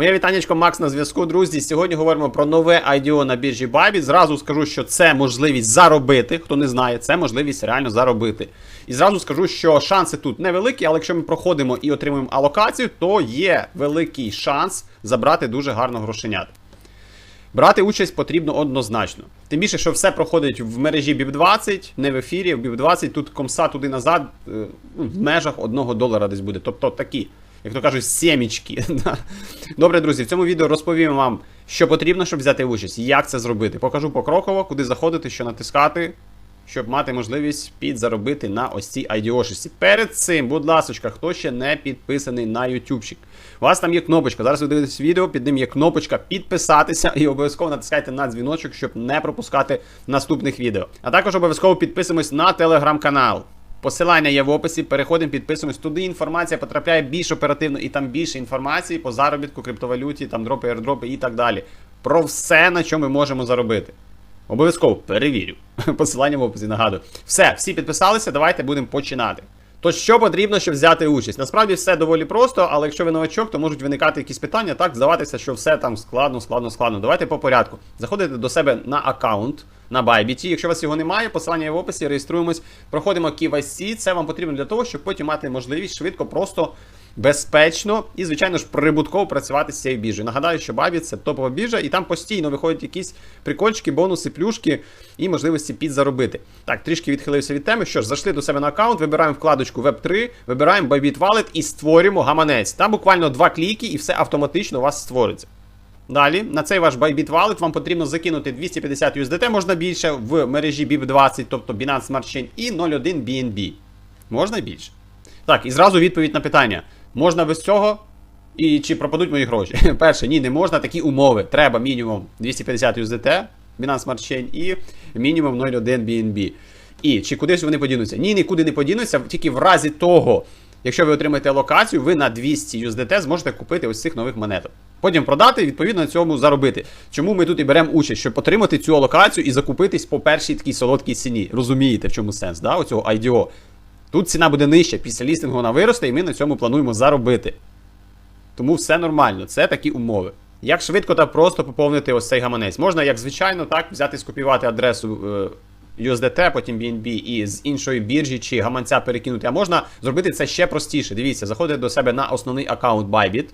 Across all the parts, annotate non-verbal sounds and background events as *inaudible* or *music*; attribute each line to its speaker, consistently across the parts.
Speaker 1: Моє вітаннячко Макс на зв'язку, друзі. Сьогодні говоримо про нове IDO на біржі Bybit. Зразу скажу, що це можливість заробити. Хто не знає, це можливість реально заробити. І зразу скажу, що шанси тут невеликі, але якщо ми проходимо і отримуємо алокацію, то є великий шанс забрати дуже гарно грошенят. Брати участь потрібно однозначно. Тим більше, що все проходить в мережі BIP20, не в ефірі, в BIP20 тут комса туди назад е, ну, в межах 1 долара десь буде. Тобто такі, як то кажуть, сімічки. *laughs* Добре, друзі, в цьому відео розповім вам, що потрібно, щоб взяти участь, як це зробити. Покажу покроково, куди заходити, що натискати, щоб мати можливість підзаробити на ось цій IDO-шисті. Перед цим, будь ласка, хто ще не підписаний на ютубчик. У вас там є кнопочка. Зараз ви дивитесь відео, під ним є кнопочка підписатися і обов'язково натискайте на дзвіночок, щоб не пропускати наступних відео. А також обов'язково підписуємось на телеграм-канал. Посилання є в описі. Переходимо, підписуємось. Туди інформація потрапляє більш оперативно і там більше інформації по заробітку, криптовалюті, там дропи, аірдропи і так далі. Про все, на чому ми можемо заробити. Обов'язково перевірю. *laughs* Посилання в описі нагадую. Все, всі підписалися, давайте будемо починати. То що потрібно, щоб взяти участь? Насправді все доволі просто, але якщо ви новачок, то можуть виникати якісь питання, так, здаватися, що все там складно, складно, складно. Давайте по порядку. Заходите до себе на аккаунт на Bybit. Якщо у вас його немає, посилання є в описі, реєструємось, проходимо KYC. Це вам потрібно для того, щоб потім мати можливість швидко, просто безпечно і, звичайно ж, прибутково працювати з цією біржею. Нагадаю, що Bybit це топова біржа, і там постійно виходять якісь прикольчики, бонуси, плюшки і можливості підзаробити. Так, трішки відхилився від теми. Що ж, зайшли до себе на аккаунт, вибираємо вкладочку Web3, вибираємо Bybit Wallet і створюємо гаманець. Там буквально два кліки, і все автоматично у вас створиться. Далі, на цей ваш Bybit Wallet вам потрібно закинути 250 USDT, можна більше в мережі BIP20, тобто Binance Smart Chain, і 0.1 BNB. Можна більше. Так, і зразу відповідь на питання: можна без цього? І чи пропадуть мої гроші? *laughs* Перше, ні, не можна такі умови. Треба мінімум 250 USDT, Binance Smart Chain і мінімум 0.1 BNB. І чи кудись вони подінуться? Ні, нікуди не подінуться, тільки в разі того, якщо ви отримаєте локацію, ви на 200 USDT зможете купити ось цих нових монеток. Потім продати відповідно на цьому заробити. Чому ми тут і беремо участь, щоб отримати цю алокацію і закупитись по першій такій солодкій ціні. Розумієте, в чому сенс, да, оцього IDO. Тут ціна буде нижча, після лістингу вона виросте, і ми на цьому плануємо заробити. Тому все нормально, це такі умови. Як швидко та просто поповнити ось цей гаманець? Можна, як звичайно, так, взяти скопіювати адресу е, USDT, потім BNB і з іншої біржі чи гаманця перекинути. А можна зробити це ще простіше. Дивіться, заходите до себе на основний аккаунт Bybit.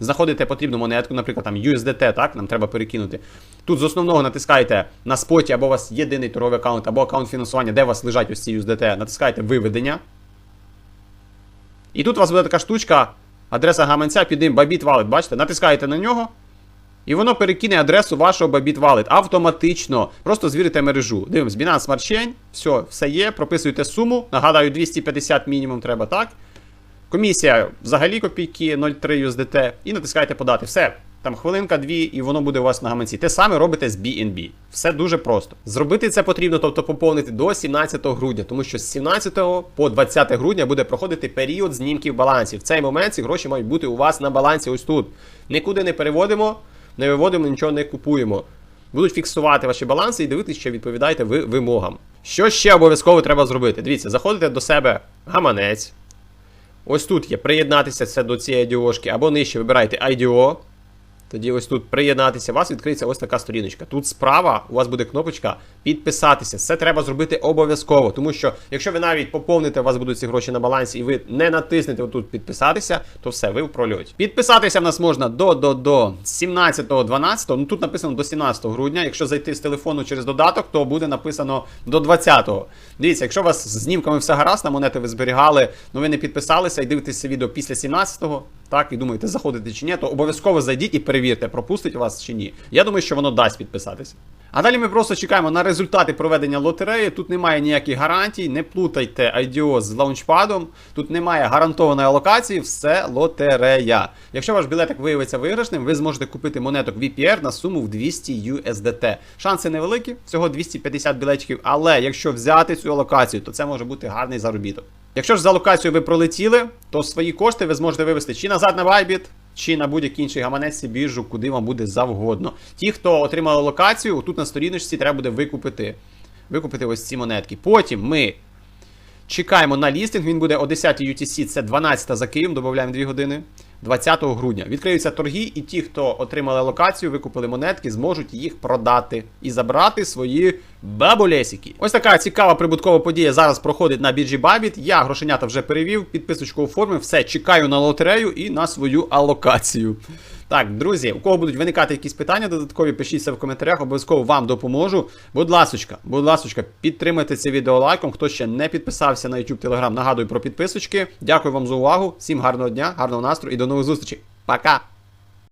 Speaker 1: Знаходите потрібну монетку, наприклад, там USDT, так, нам треба перекинути. Тут з основного натискаєте на споті, або у вас єдиний торговий аккаунт, або аккаунт фінансування, де у вас лежать ось ці USDT, натискаєте виведення. І тут у вас буде така штучка, адреса гаманця під ним Bybit Wallet, бачите? Натискаєте на нього. І воно перекине адресу вашого Bybit Wallet автоматично. Просто звірите мережу. Дивимось, Binance Smart Chain, все, все є, прописуєте суму. Нагадаю, 250 мінімум треба, так? Комісія взагалі копійки 0,3 USDT і натискаєте подати. Все. Там хвилинка, дві, і воно буде у вас на гаманці. Те саме робите з BNB. Все дуже просто. Зробити це потрібно, тобто поповнити до 17 грудня, тому що з 17 по 20 грудня буде проходити період знімків балансів. В цей момент ці гроші мають бути у вас на балансі ось тут. Нікуди не переводимо, не виводимо, нічого не купуємо. Будуть фіксувати ваші баланси і дивитися, що відповідаєте ви вимогам. Що ще обов'язково треба зробити? Дивіться, заходите до себе гаманець. Ось тут є приєднатися це до цієї IDO-шки, або нижче вибирайте IDO. Тоді ось тут приєднатися, у вас відкриється ось така сторіночка. Тут справа у вас буде кнопочка підписатися. Це треба зробити обов'язково, тому що якщо ви навіть поповните, у вас будуть ці гроші на балансі, і ви не натиснете отут підписатися, то все, ви в прольоті. Підписатися в нас можна до до, до 17-12, ну тут написано до 17 грудня. Якщо зайти з телефону через додаток, то буде написано до 20-го. Дивіться, якщо у вас з знімками все гаразд, на монети ви зберігали, ну ви не підписалися і дивитеся відео після 17-го, так, і думаєте, заходити чи ні, то обов'язково зайдіть і перевірте, пропустить вас чи ні. Я думаю, що воно дасть підписатися. А далі ми просто чекаємо на результати проведення лотереї. Тут немає ніяких гарантій, не плутайте IDO з лаунчпадом. Тут немає гарантованої алокації, все лотерея. Якщо ваш білетик виявиться виграшним, ви зможете купити монеток VPR на суму в 200 USDT. Шанси невеликі, всього 250 білетиків, але якщо взяти цю алокацію, то це може бути гарний заробіток. Якщо ж за локацію ви пролетіли, то свої кошти ви зможете вивести чи назад на Bybit, чи на будь-який інший гаманець біржу, куди вам буде завгодно. Ті, хто отримали локацію, тут на сторіночці треба буде викупити. Викупити ось ці монетки. Потім ми чекаємо на лістинг, він буде о 10 UTC, це 12 за Києвом, додаємо 2 години. 20 грудня. Відкриються торги, і ті, хто отримали локацію, викупили монетки, зможуть їх продати і забрати свої бабулесіки. Ось така цікава прибуткова подія зараз проходить на біржі Bybit. Я грошенята вже перевів, підписочку оформив. Все, чекаю на лотерею і на свою алокацію. Так, друзі, у кого будуть виникати якісь питання додаткові, пишіться в коментарях, обов'язково вам допоможу. Будь ласочка, будь ласочка, підтримайте це відео лайком. Хто ще не підписався на YouTube Telegram, нагадую про підписочки. Дякую вам за увагу. Всім гарного дня, гарного настрою і до нових зустрічей. Пока!